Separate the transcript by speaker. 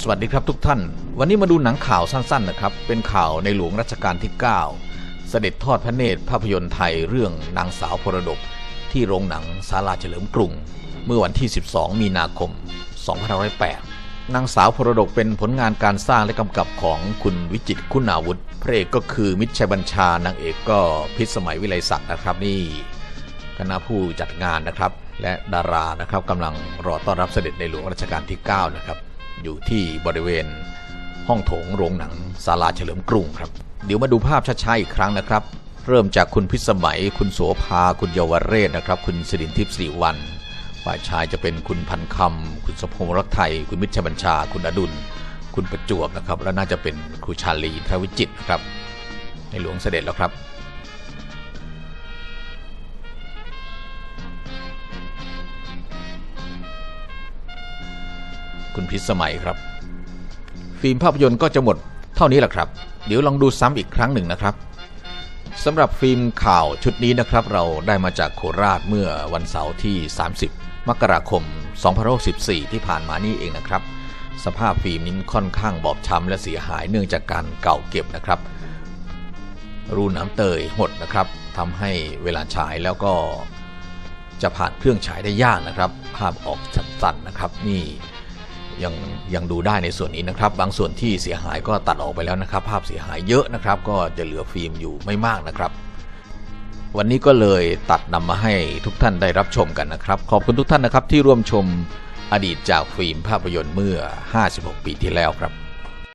Speaker 1: สวัสดีครับทุกท่าน วันนี้มาดูหนังข่าวสั้นๆนะครับ เป็นข่าวในหลวงรัชกาลที่ 9 เสด็จทอดพระเนตรภาพยนตร์ไทยเรื่องนางสาวพรดก ที่โรงหนังศาลาเฉลิมกรุง เมื่อวันที่ 12 มีนาคม 2508 นางสาวพรดกเป็นผลงานการสร้างและกำกับของคุณวิจิตคุณาวุฒิพระเอกก็คือมิตรชัยบัญชานางเอกก็พิสมัยวิไลศักดิ์นะครับนี่คณะผู้จัดงานนะครับ และดารานะครับกำลังรอต้อนรับเสด็จในหลวงรัชกาลที่ 9 นะครับ อยู่ที่บริเวณ ห้องโถงโรงหนังศาลาเฉลิมกรุงครับ เดี๋ยวมาดูภาพช้าๆอีกครั้งนะครับ เริ่มจากคุณพิสมัย คุณโสภา คุณเยาวเรศนะครับ คุณสิรินทิพย์สิริวันฝ่ายชายจะเป็นคุณพันคำ คุณสมพงษ์รักไทย คุณมิตรชบัญชา คุณอดุล คุณประจวบนะครับ และน่าจะเป็นครูชาลีทวิจิตนะครับ ในหลวงเสด็จแล้วครับ คุณพิสมัยครับ ฟิล์มภาพยนตร์ก็จะหมดเท่านี้แหละครับ เดี๋ยวลองดูซ้ำอีกครั้งหนึ่งนะครับสำหรับฟิล์มข่าวชุดนี้นะครับ เราได้มาจากโคราชเมื่อวันเสาร์ที่ 30 มกราคม2564ที่ผ่านมานี่เองนะครับ สภาพฟิล์มนี้ค่อนข้างบอบช้ำและเสียหายเนื่องจากการเก่าเก็บนะครับ รูน้ำเตยหดนะครับทำให้เวลาฉายแล้วก็จะผ่านเครื่องฉายได้ยากนะครับ ภาพออกสั่นๆนะครับ นี่ ยังยังดูได้ในส่วนนี้นะครับ บางส่วนที่เสียหายก็ตัดออกไปแล้วนะครับ ภาพเสียหายเยอะนะครับ ก็จะเหลือฟิล์มอยู่ไม่มากนะครับ วันนี้ก็เลยตัดนำมาให้ทุกท่านได้รับชมกันนะครับ ขอบคุณทุกท่านนะครับที่ร่วมชมอดีตจากฟิล์มภาพยนตร์เมื่อ 56 ปีที่แล้วครับ